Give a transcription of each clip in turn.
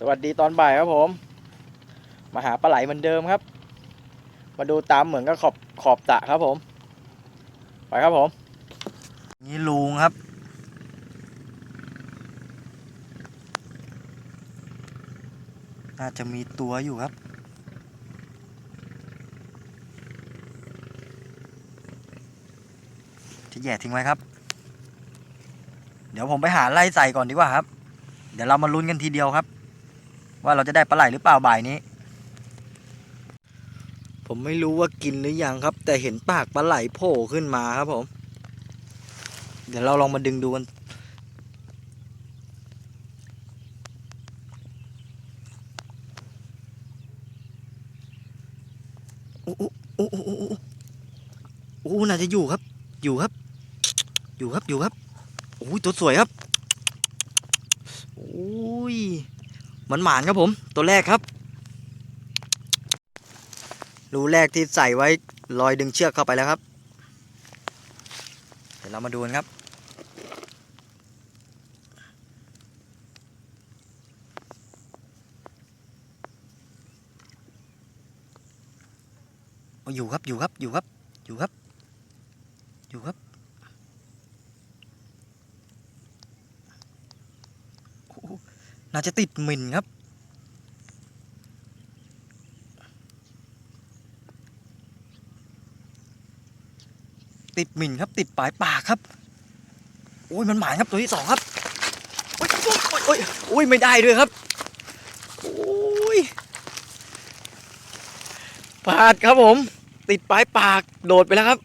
สวัสดีตอนบ่ายครับผม มาหาปลาไหลเหมือนเดิมครับ มาดูตามเหมือนกับขอบขอบตะครับผม ไปครับผม นี่ลุงครับ น่าจะมีตัวอยู่ครับที่แย่ทิ้งไว้ครับ เดี๋ยวผมไปหาไล่ใส่ก่อนดีกว่าครับ เดี๋ยวเรามาลุ้นกันทีเดียวครับ ว่าเราจะได้ปลาไหลหรือเปล่าบ่ายนี้ ผมไม่รู้ว่ากินหรือยังครับ แต่เห็นปากปลาไหลโผล่ขึ้นมาครับผม เดี๋ยวเราลองมาดึงดูกันโอ้โอ้โอ้โอ้โอ้โอ้โอ้น่าจะอยู่ครับ อยู่ครับ อยู่ครับอยู่ครับโอ้ยตัวสวยครับโอ้ย มันหมานครับผม ตัวแรกครับ รูแรกที่ใส่ไว้รอยดึงเชือกเข้าไปแล้วครับ เดี๋ยวเรามาดูกันครับอยู่ครับอยู่ครับอยู่ครับอยู่ครับอยู่ครับโอ้โห น่าจะติดหมิ่นครับ ติดหมิ่นครับ ติดปลายปากครับ โอ้ยมันหมายครับตัวที่สองครับโอ้ยโอ้ยโอ้ยโอ้ยโอ้ยไม่ได้ด้วยครับโอ้ยพลาดครับผม ติดปลายปากโดดไปแล้วครับ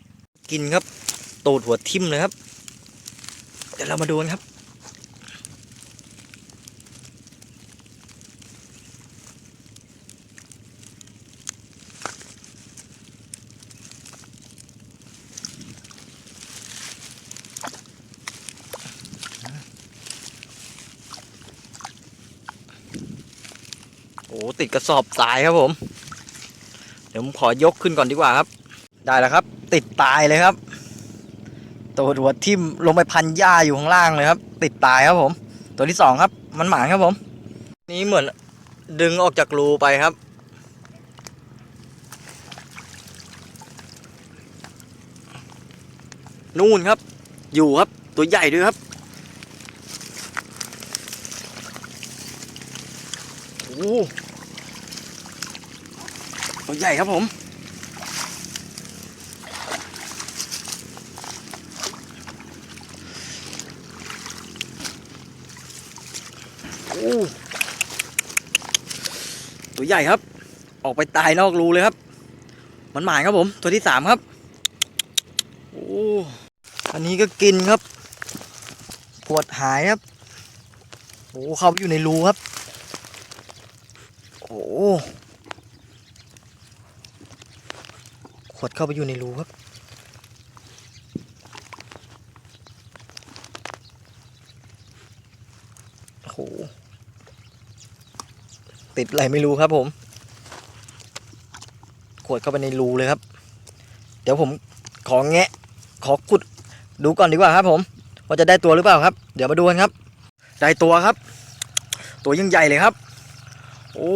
กินครับ ตูดหัวทิ่มเลยครับ เดี๋ยวเรามาดูกันครับ โอ้ติดกระสอบตายครับผม เดี๋ยวผมขอยกขึ้นก่อนดีกว่าครับ ได้แล้วครับ ติดตายเลยครับตัวหัวทิ่มลงไปพันหญ้าอยู่ข้างล่างเลยครับ ติดตายครับผม ตัวที่สองครับ มันหมานครับผม นี่เหมือนดึงออกจากรูไปครับ นู่นครับ อยู่ครับ ตัวใหญ่ด้วยครับ อ้ตัวใหญ่ครับผมโอ้ตัวใหญ่ครับ ออกไปตายนอกรูเลยครับ มันหมายครับผม ตัวที่สามครับ โอ้อันนี้ก็กินครับ ปวดหายครับโอ้เข้าไปอยู่ในรูครับ โอ้ขวดเข้าไปอยู่ในรูครับ โอ้โห ติดอะไรไม่รู้ครับผม ขวดเข้าไปในรูเลยครับ เดี๋ยวผมขอแงะ ขอขุดดูก่อนดีกว่าครับผม ว่าจะได้ตัวหรือเปล่าครับ เดี๋ยวมาดูกันครับ ได้ตัวครับ ตัวยังใหญ่เลยครับ โอ้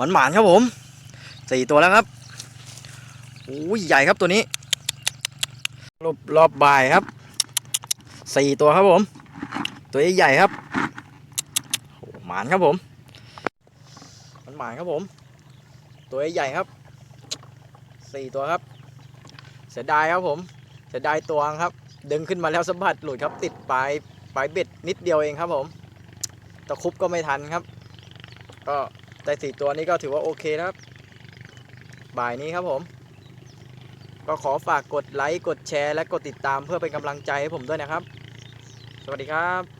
มันหมานครับผมสี่ตัวแล้วครับโอ้ยใหญ่ครับตัวนี้รอบรอบบ่ายครับสี่ตัวครับผม ตัวใหญ่ครับโอ้หมานครับผมมันหมานครับผม ตัวใหญ่ครับสี่ตัวครับ เสียดายครับผมเสียดายตัวครับ ดึงขึ้นมาแล้วสะบัดหลุดครับติดปลายปลายเบ็ดนิดเดียวเองครับผมตะคุบก็ไม่ทันครับ ก็ได้สี่ตัวนี้ก็ถือว่าโอเคนะครับ บ่ายนี้ครับผม ก็ขอฝากกดไลค์ กดแชร์ และกดติดตามเพื่อเป็นกำลังใจให้ผมด้วยนะครับ สวัสดีครับ